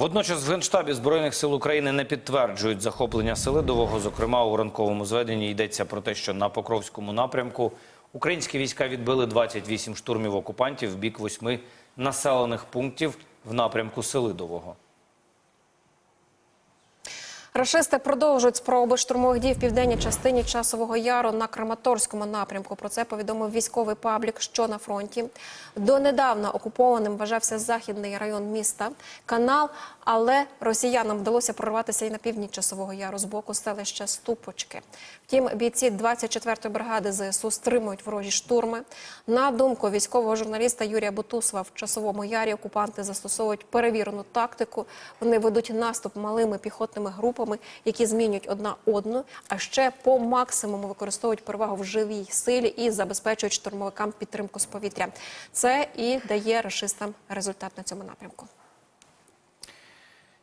Водночас в Генштабі Збройних сил України не підтверджують захоплення Селидового. Зокрема, у ранковому зведенні йдеться про те, що на Покровському напрямку українські війська відбили 28 штурмів окупантів в бік восьми населених пунктів в напрямку Селидового. Рашисти продовжують спроби штурмових дій в південній частині часового яру на Краматорському напрямку. Про це повідомив військовий паблік, що на фронті. Донедавна окупованим вважався західний район міста, канал, але росіянам вдалося прорватися і на північ часового яру з боку селища Ступочки. Втім, бійці 24-ї бригади ЗСУ стримують ворожі штурми. На думку військового журналіста Юрія Бутусова, в часовому ярі окупанти застосовують перевірену тактику. Вони ведуть наступ малими піхотними групами, які змінюють одна одну, а ще по максимуму використовують перевагу в живій силі і забезпечують штурмовикам підтримку з повітря. Це і дає рашистам результат на цьому напрямку.